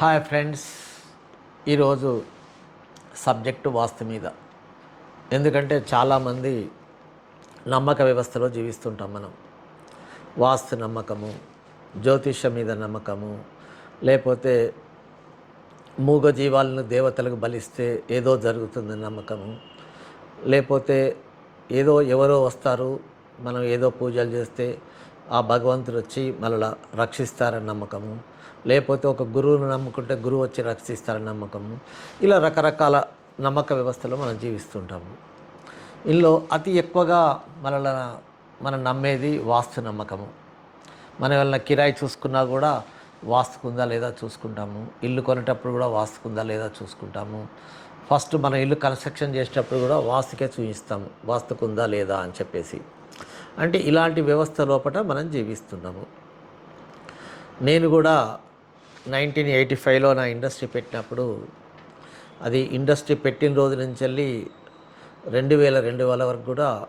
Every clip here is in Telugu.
Hi friends. ఈరోజు సబ్జెక్టు వాస్తు మీద. ఎందుకంటే చాలామంది నమ్మక వ్యవస్థలో జీవిస్తుంటాం మనం. వాస్తు నమ్మకము జ్యోతిష్యం మీద నమ్మకము లేకపోతే మూగ జీవాలను దేవతలకు బలిస్తే ఏదో జరుగుతుందని నమ్మకము లేకపోతే ఏదో ఎవరో వస్తారు మనం ఏదో పూజలు చేస్తే ఆ భగవంతుడు వచ్చి మళ్ళా రక్షిస్తారని నమ్మకము. లేకపోతే ఒక గురువును నమ్ముకుంటే గురువు వచ్చి రక్షిస్తారని నమ్మకము. ఇలా రకరకాల నమ్మక వ్యవస్థలో మనం జీవిస్తుంటాము. ఇందులో అతి ఎక్కువగా మళ్ళా మనం నమ్మేది వాస్తు నమ్మకము. మనం ఏమైనా కిరాయి చూసుకున్నా కూడా వాస్తుకుందా లేదా చూసుకుంటాము. ఇల్లు కొనేటప్పుడు కూడా వాస్తుకుందా లేదా చూసుకుంటాము. ఫస్ట్ మన ఇల్లు కన్స్ట్రక్షన్ చేసేటప్పుడు కూడా వాస్తుకే చూపిస్తాము. వాస్తుకుందా లేదా అని చెప్పేసి. అంటే ఇలాంటి వ్యవస్థ లోపల మనం జీవిస్తున్నాము. నేను కూడా నైన్టీన్ ఎయిటీ ఫైవ్లో నా ఇండస్ట్రీ పెట్టినప్పుడు అది ఇండస్ట్రీ పెట్టిన రోజు నుంచి వెళ్ళి రెండు వేల రెండు వేల వరకు కూడా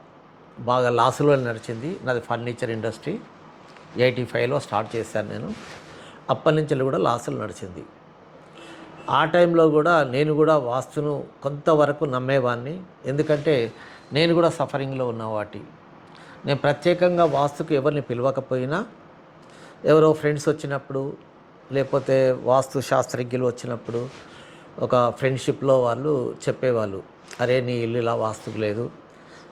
బాగా లాసులో నడిచింది. నాది ఫర్నిచర్ ఇండస్ట్రీ. ఎయిటీ ఫైవ్లో స్టార్ట్ చేశాను నేను. అప్పటి నుంచి కూడా లాసులు నడిచింది. ఆ టైంలో కూడా నేను కూడా వాస్తును కొంతవరకు నమ్మేవాడిని ఎందుకంటే నేను కూడా సఫరింగ్లో ఉన్న వాటి నేను ప్రత్యేకంగా వాస్తుకు ఎవరిని పిలవకపోయినా ఎవరో ఫ్రెండ్స్ వచ్చినప్పుడు లేకపోతే వాస్తు శాస్త్రజ్ఞులు వచ్చినప్పుడు ఒక ఫ్రెండ్షిప్లో వాళ్ళు చెప్పేవాళ్ళు అరే నీ ఇల్లు ఇలా వాస్తుకు లేదు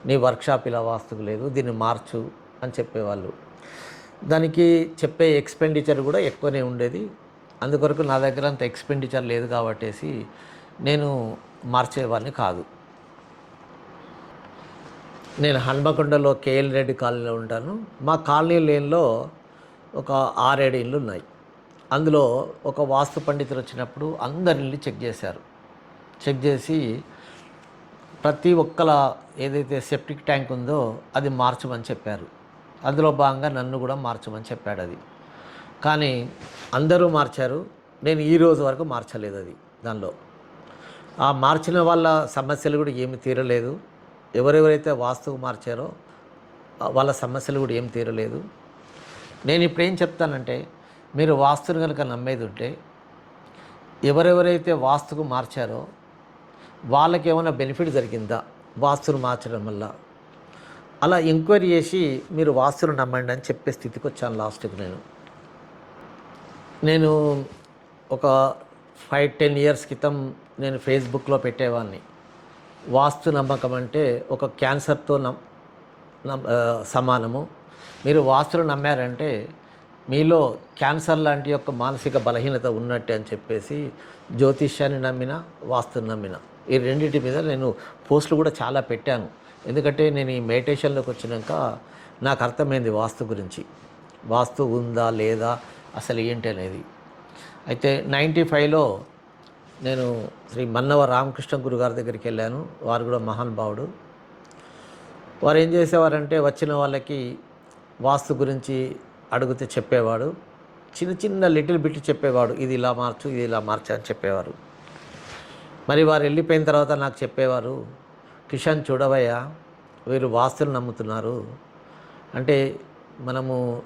నీ వర్క్షాప్ ఇలా వాస్తుకు లేదు దీన్ని మార్చు అని చెప్పేవాళ్ళు. దానికి చెప్పే ఎక్స్పెండిచర్ కూడా ఎక్కువనే ఉండేది. అందుకొరకు నా దగ్గర అంత ఎక్స్పెండిచర్ లేదు కాబట్టేసి నేను మార్చేవాడిని కాదు. నేను హన్మకొండలో కేఎల్ రెడ్డి కాలనీలో ఉంటాను. మా కాలనీ లేన్లో ఒక ఆరేడు ఇళ్ళు ఉన్నాయి అందులో ఒక వాస్తు పండితులు వచ్చినప్పుడు అందరి ఇల్లు చెక్ చేశారు. చెక్ చేసి ప్రతి ఒక్కల ఏదైతే సెప్టిక్ ట్యాంక్ ఉందో అది మార్చమని చెప్పారు. అందులో భాగంగా నన్ను కూడా మార్చమని చెప్పాడు అది. కానీ అందరూ మార్చారు. నేను ఈ రోజు వరకు మార్చలేదు అది దానిలో. ఆ మార్చిన వాళ్ళ సమస్యలు కూడా ఏమి తీరలేదు. ఎవరెవరైతే వాస్తువు మార్చారో వాళ్ళ సమస్యలు కూడా ఏం తీరలేదు. నేను ఇప్పుడు ఏం చెప్తానంటే మీరు వాస్తుని కనుక నమ్మేది ఉంటే ఎవరెవరైతే వాస్తుకు మార్చారో వాళ్ళకి ఏమైనా బెనిఫిట్ జరిగిందా వాస్తును మార్చడం వల్ల? అలా ఎంక్వైరీ చేసి మీరు వాస్తును నమ్మండి అని చెప్పే స్థితికి వచ్చాను లాస్ట్కి నేను. నేను ఒక ఫైవ్ టెన్ ఇయర్స్ క్రితం నేను ఫేస్బుక్లో పెట్టేవాడిని. వాస్తు నమ్మకం అంటే ఒక క్యాన్సర్తో నమ్ సమానము. మీరు వాస్తులు నమ్మారంటే మీలో క్యాన్సర్ లాంటి యొక్క మానసిక బలహీనత ఉన్నట్టే అని చెప్పేసి జ్యోతిష్యాన్ని నమ్మిన వాస్తుని నమ్మిన. ఈ రెండింటి మీద నేను పోస్టులు కూడా చాలా పెట్టాను. ఎందుకంటే నేను ఈ మెడిటేషన్లోకి వచ్చినాక నాకు అర్థమైంది వాస్తు గురించి. వాస్తు ఉందా లేదా అసలు ఏంటి అనేది. అయితే నైంటీ ఫైవ్లో నేను శ్రీ మన్నవ రామకృష్ణ గురుగారి దగ్గరికి వెళ్ళాను. వారు కూడా మహానుభావుడు వారు ఏం చేసేవారంటే వచ్చిన వాళ్ళకి వాస్తు గురించి అడిగితే చెప్పేవాడు. చిన్న చిన్న లిటిల్ బిట్ చెప్పేవాడు. ఇది ఇలా మార్చు ఇది ఇలా మార్చు అని చెప్పేవారు. మరి వారు వెళ్ళిపోయిన తర్వాత నాకు చెప్పేవారు కిషన్ చూడవయ్యా వీరు వాస్తులు నమ్ముతున్నారు. అంటే మనము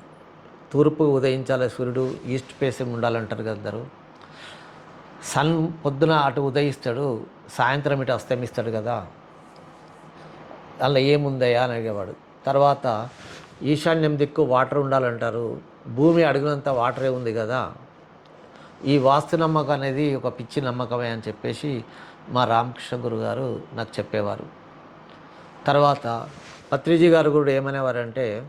తూర్పు ఉదయించాలి సూర్యుడు ఈస్ట్ ఫేసింగ్ ఉండాలంటారు కదా అందరూ. సన్ పొద్దున అటు ఉదయిస్తాడు సాయంత్రం ఇటు అస్తమిస్తాడు కదా. అందులో ఏముందయ్యా అని అడిగేవాడు. తర్వాత ఈశాన్యం దిక్కు వాటర్ ఉండాలంటారు భూమి అడుగునంత వాటరే ఉంది కదా. ఈ వాస్తు నమ్మకం అనేది ఒక పిచ్చి నమ్మకమే అని చెప్పేసి మా రామకృష్ణ గురు గారు నాకు చెప్పేవారు. తర్వాత పత్రిజీ గారు కూడా ఏమనేవారంటే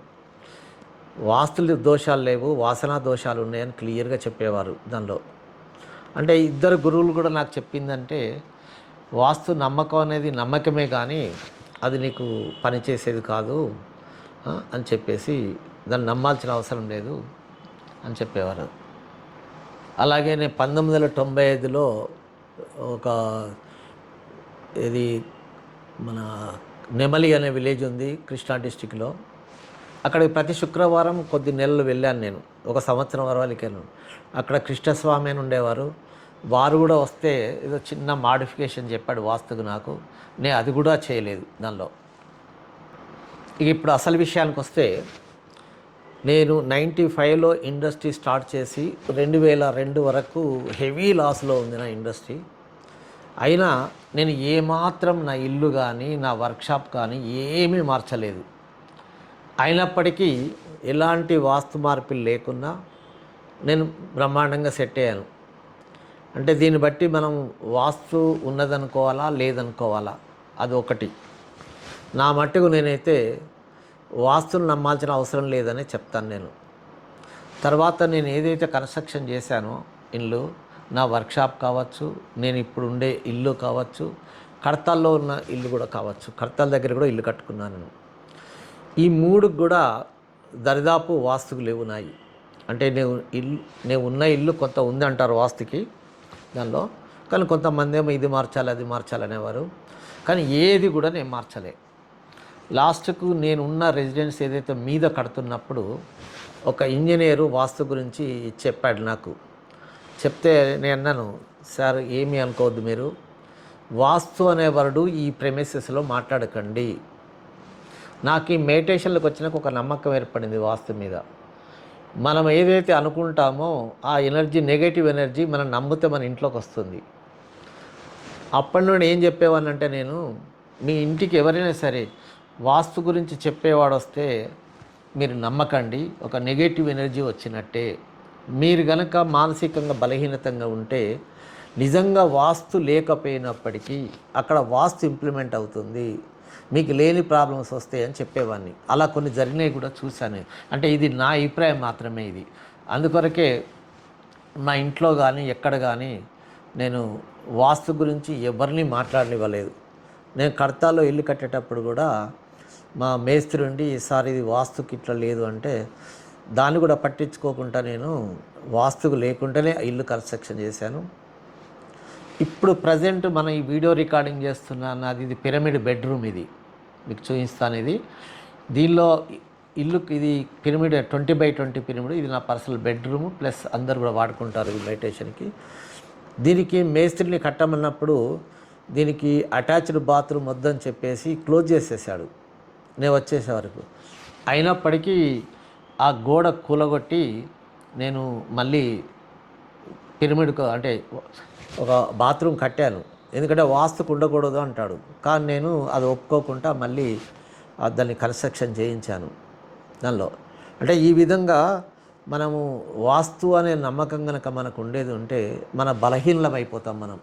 వాస్తులు దోషాలు లేవు వాసనా దోషాలు ఉన్నాయని క్లియర్గా చెప్పేవారు దానిలో. అంటే ఇద్దరు గురువులు కూడా నాకు చెప్పిందంటే వాస్తు నమ్మకం అనేది నమ్మకమే కానీ అది నీకు పనిచేసేది కాదు అని చెప్పేసి దాన్ని నమ్మాల్సిన అవసరం లేదు అని చెప్పేవారు. అలాగే నేను పంతొమ్మిది వందల తొంభై ఐదులో ఒక ఇది మన నెమలి అనే విలేజ్ ఉంది కృష్ణా డిస్టిక్లో. అక్కడికి ప్రతి శుక్రవారం కొద్ది నెలలు వెళ్ళాను నేను. ఒక సంవత్సరం వరకు వెళ్ళాను. అక్కడ కృష్ణస్వామి అని ఉండేవారు. వారు కూడా వస్తే ఏదో చిన్న మాడిఫికేషన్ చెప్పాడు వాస్తుకు నాకు. నేను అది కూడా చేయలేదు దానిలో. ఇక ఇప్పుడు అసలు విషయానికి వస్తే నేను నైంటీ ఫైవ్లో ఇండస్ట్రీ స్టార్ట్ చేసి రెండు వేల రెండు వరకు హెవీ లాస్లో ఉంది నా ఇండస్ట్రీ. అయినా నేను ఏమాత్రం నా ఇల్లు కానీ నా వర్క్షాప్ కానీ ఏమీ మార్చలేదు. అయినప్పటికీ ఎలాంటి వాస్తు మార్పులు లేకున్నా నేను బ్రహ్మాండంగా సెట్ అయ్యాను. అంటే దీన్ని బట్టి మనం వాస్తు ఉన్నదనుకోవాలా లేదనుకోవాలా? అది ఒకటి. నా మట్టుకు నేనైతే వాస్తును నమ్మాల్సిన అవసరం లేదని చెప్తాను నేను. తర్వాత నేను ఏదైతే కన్స్ట్రక్షన్ చేశానో ఇల్లు నా వర్క్షాప్ కావచ్చు నేను ఇప్పుడు ఉండే ఇల్లు కావచ్చు కడతాల్లో ఉన్న ఇల్లు కూడా కావచ్చు కడతాల దగ్గర కూడా ఇల్లు కట్టుకున్నాను నేను. ఈ మూడు కూడా దరిదాపు వాస్తుకు లేవున్నాయి అంటే నేను ఇల్లు నేను ఉన్న ఇల్లు కొంత ఉంది అంటారు వాస్తుకి దానిలో. కానీ కొంతమంది ఏమో ఇది మార్చాలి అది మార్చాలి అనేవారు. కానీ ఏది కూడా నేను మార్చలే. లాస్ట్కు నేను ఉన్న రెసిడెన్స్ ఏదైతే మీద కడుతున్నప్పుడు ఒక ఇంజనీరు వాస్తు గురించి చెప్పాడు నాకు. చెప్తే నేను అన్నాను సార్ ఏమీ అనుకోవద్దు మీరు. వాస్తు అనే వరుడు ఈ ప్రెమిసెస్లో మాట్లాడకండి. నాకు ఈ మెడిటేషన్లకు వచ్చినాక ఒక నమ్మకం ఏర్పడింది వాస్తు మీద. మనం ఏదైతే అనుకుంటామో ఆ ఎనర్జీ నెగటివ్ ఎనర్జీ మనం నమ్మితే మన ఇంట్లోకి వస్తుంది. అప్పటి నుండి ఏం చెప్పేవానంటే నేను మీ ఇంటికి ఎవరైనా సరే వాస్తు గురించి చెప్పేవాడు వస్తే మీరు నమ్మకండి ఒక నెగటివ్ ఎనర్జీ వచ్చినట్టే. మీరు గనక మానసికంగా బలహీనతంగా ఉంటే నిజంగా వాస్తు లేకపోయినప్పటికీ అక్కడ వాస్తు ఇంప్లిమెంట్ అవుతుంది. మీకు లేని ప్రాబ్లమ్స్ వస్తాయి అని చెప్పేవాడిని. అలా కొన్ని జరిగినాయి కూడా చూశాను అంటే ఇది నా అభిప్రాయం మాత్రమే ఇది. అందుకొరకే మా ఇంట్లో కానీ ఎక్కడ కానీ నేను వాస్తు గురించి ఎవరిని మాట్లాడనివ్వలేదు. నేను కడతాలో ఇల్లు కట్టేటప్పుడు కూడా మా మేస్త్రి ఉండి ఈసారి ఇది వాస్తుకి ఇట్లా లేదు అంటే దాన్ని కూడా పట్టించుకోకుండా నేను వాస్తుకు లేకుండానే ఇల్లు కన్స్ట్రక్షన్ చేశాను. ఇప్పుడు ప్రజెంట్ మన ఈ వీడియో రికార్డింగ్ చేస్తున్నాను నాది ఇది పిరమిడ్ బెడ్రూమ్ ఇది. మీకు చూపిస్తాను ఇది. దీనిలో ఇల్లు ఇది pyramid twenty by twenty pyramid. ఇది నా పర్సనల్ బెడ్రూమ్. ప్లస్ అందరు కూడా వాడుకుంటారు ఈ మెడిటేషన్కి. దీనికి మేస్త్రిని కట్టమన్నప్పుడు దీనికి అటాచ్డ్ బాత్రూమ్ వద్దని చెప్పేసి క్లోజ్ చేసేసాడు. నేను వచ్చేసే వరకు. అయినప్పటికీ ఆ గోడ కూలగొట్టి నేను మళ్ళీ పిరమిడ్కు అంటే ఒక బాత్రూమ్ కట్టాను. ఎందుకంటే వాస్తుకు ఉండకూడదు అంటాడు. కానీ నేను అది ఒప్పుకోకుండా మళ్ళీ దాన్ని కన్స్ట్రక్షన్ చేయించాను. దానిలో అంటే ఈ విధంగా మనము వాస్తు అనే నమ్మకం కనుక మనకు ఉండేది ఉంటే మన బలహీనలం అయిపోతాం మనం.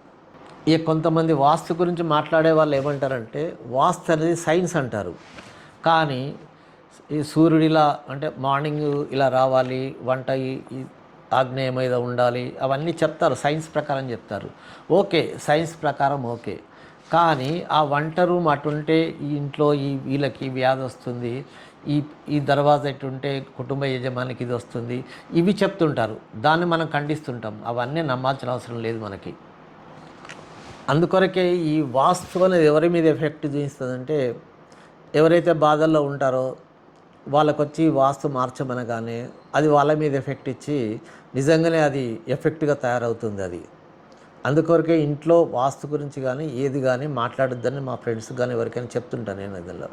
ఈ కొంతమంది వాస్తు గురించి మాట్లాడే వాళ్ళు ఏమంటారంటే వాస్తు అనేది సైన్స్ అంటారు. కానీ ఈ సూర్యుడిలా అంటే మార్నింగ్ ఇలా రావాలి వంట ఆగ్నేయ మీద ఉండాలి. అవన్నీ చెప్తారు. సైన్స్ ప్రకారం చెప్తారు. ఓకే సైన్స్ ప్రకారం ఓకే. కానీ ఆ వంట రూమ్ అటుంటే ఈ ఇంట్లో ఈ వీళ్ళకి వ్యాధి వస్తుంది. ఈ ఈ దర్వాజా ఎటుంటే కుటుంబ యజమానికి ఇది వస్తుంది. ఇవి చెప్తుంటారు. దాన్ని మనం ఖండిస్తుంటాం. అవన్నీ నమ్మాల్సిన అవసరం లేదు మనకి. అందుకొరకే ఈ వాస్తు అనేది ఎవరి మీద ఎఫెక్ట్ చూపిస్తుందంటే ఎవరైతే బాధల్లో ఉంటారో వాళ్ళకొచ్చి వాస్తు మార్చమనగానే అది వాళ్ళ మీద ఎఫెక్ట్ ఇచ్చి నిజంగానే అది ఎఫెక్ట్గా తయారవుతుంది అది. అందుకొరకే ఇంట్లో వాస్తు గురించి కానీ ఏది కానీ మాట్లాడొద్దని మా ఫ్రెండ్స్ కానీ ఎవరికైనా చెప్తుంటాను నేను ఇదిలో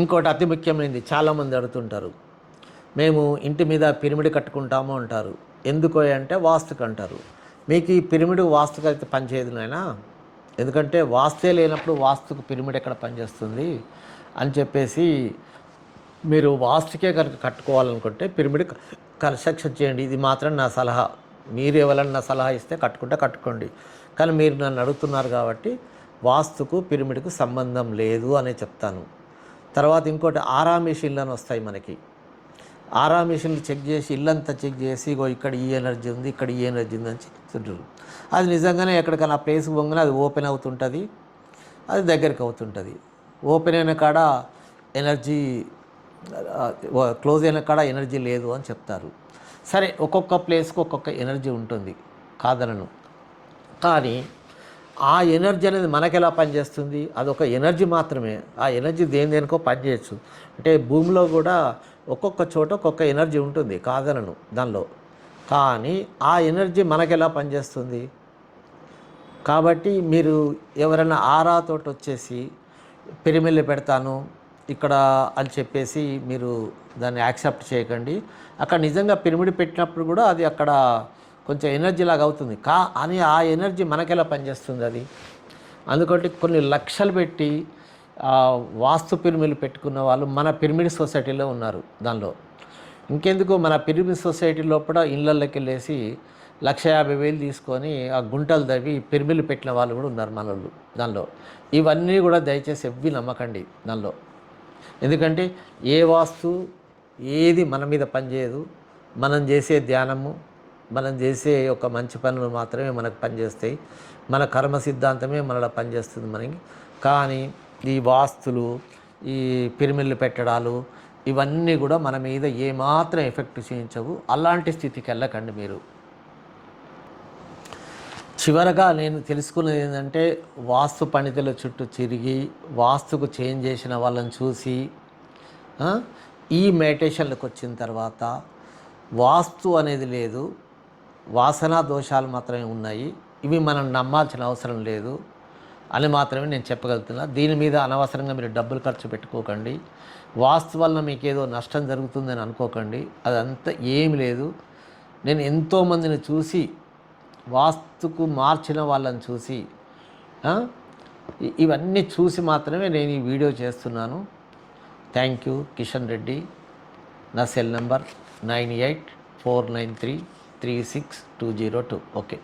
ఇంకోటి అతి ముఖ్యమైనది చాలామంది అడుగుతుంటారు మేము ఇంటి మీద పిరమిడ్ కట్టుకుంటాము అంటారు. ఎందుకో అంటే వాస్తుకు అంటారు. మీకు ఈ పిరమిడ్ వాస్తుకు అయితే పనిచేయదు నాయనా. ఎందుకంటే వాస్తే లేనప్పుడు వాస్తుకు పిరమిడ్ ఎక్కడ పనిచేస్తుంది అని చెప్పేసి మీరు వాస్తుకే కనుక కట్టుకోవాలనుకుంటే పిరమిడ్ కన్స్ట్రక్షన్ చేయండి ఇది మాత్రం నా సలహా. మీరు ఎవరన్నా సలహా ఇస్తే కట్టుకుంటే కట్టుకోండి. కానీ మీరు నన్ను అడుగుతున్నారు కాబట్టి వాస్తుకు పిరమిడ్కు సంబంధం లేదు అనే చెప్తాను. తర్వాత ఇంకోటి ఆరా మిషన్లు అని వస్తాయి మనకి. ఆరా మిషన్లు చెక్ చేసి ఇల్లంతా చెక్ చేసి ఇగో ఇక్కడ ఈ ఎనర్జీ ఉంది ఇక్కడ ఈ ఎనర్జీ ఉంది అని చెప్తుంటారు. అది నిజంగానే ఎక్కడికైనా ఆ ప్లేస్కి పోగానే అది ఓపెన్ అవుతుంటుంది. అది దగ్గరికి అవుతుంటుంది. ఓపెన్ అయిన కాడ ఎనర్జీ క్లోజ్ అయిన కాడ ఎనర్జీ లేదు అని చెప్తారు. సరే ఒక్కొక్క ప్లేస్కి ఒక్కొక్క ఎనర్జీ ఉంటుంది కాదనను. కానీ ఆ ఎనర్జీ అనేది మనకి ఎలా పనిచేస్తుంది? అదొక ఎనర్జీ మాత్రమే. ఆ ఎనర్జీ దేని దేనికో పనిచేయచ్చు. అంటే భూమిలో కూడా ఒక్కొక్క చోట ఒక్కొక్క ఎనర్జీ ఉంటుంది కాదనను దానిలో. కానీ ఆ ఎనర్జీ మనకి ఎలా పనిచేస్తుంది? కాబట్టి మీరు ఎవరైనా ఆరాతోటి వచ్చేసి పిరిమిల్లు పెడతాను ఇక్కడ అని చెప్పేసి మీరు దాన్ని యాక్సెప్ట్ చేయకండి. అక్కడ నిజంగా పిరమిడ్ పెట్టినప్పుడు కూడా అది అక్కడ కొంచెం ఎనర్జీ లాగా అవుతుంది. కా అని ఆ ఎనర్జీ మనకెలా పనిచేస్తుంది అది? అందుకంటే కొన్ని లక్షలు పెట్టి వాస్తు పిరమిడ్లు పెట్టుకున్న వాళ్ళు మన పిరమిడ్ సొసైటీలో ఉన్నారు దానిలో. ఇంకెందుకు మన పిరమిడ్ సొసైటీ లోపల ఇళ్ళల్లోకి వెళ్ళేసి లక్ష యాభై వేలు తీసుకొని ఆ గుంటలు తవ్వి పిరమిడ్లు పెట్టిన వాళ్ళు కూడా ఉన్నారు మనోళ్ళు దానిలో. ఇవన్నీ కూడా దయచేసి ఎవ్వి నమ్మకండి దానిలో. ఎందుకంటే ఏ వాస్తు ఏది మన మీద పనిచేయదు. మనం చేసే ధ్యానము మనం చేసే ఒక మంచి పనులు మాత్రమే మనకు పనిచేస్తాయి. మన కర్మ సిద్ధాంతమే మనలో పనిచేస్తుంది మనకి. కానీ ఈ వాస్తులు ఈ పిరిమిళ్ళు పెట్టడాలు ఇవన్నీ కూడా మన మీద ఏమాత్రం ఎఫెక్ట్ చేయించవు. అలాంటి స్థితికి వెళ్ళకండి మీరు. చివరగా నేను తెలుసుకున్నది ఏంటంటే వాస్తు పండితుల చుట్టూ తిరిగి వాస్తుకు చేంజ్ చేసిన వాళ్ళని చూసి ఈ మెడిటేషన్లకు వచ్చిన తర్వాత వాస్తు అనేది లేదు వాసన దోషాలు మాత్రమే ఉన్నాయి ఇవి మనం నమ్మాల్సిన అవసరం లేదు అని మాత్రమే నేను చెప్పగలుగుతున్నా. దీని మీద అనవసరంగా మీరు డబ్బులు ఖర్చు పెట్టుకోకండి. వాస్తు వలన మీకు ఏదో నష్టం జరుగుతుందని అనుకోకండి. అదంతా ఏమి లేదు. నేను ఎంతోమందిని చూసి వాస్తుకు మార్చిన వాళ్ళని చూసి ఇవన్నీ చూసి మాత్రమే నేను ఈ వీడియో చేస్తున్నాను. Thank you. కిషన్ రెడ్డి నా cell number nine eight four nine three three six two zero two. Okay.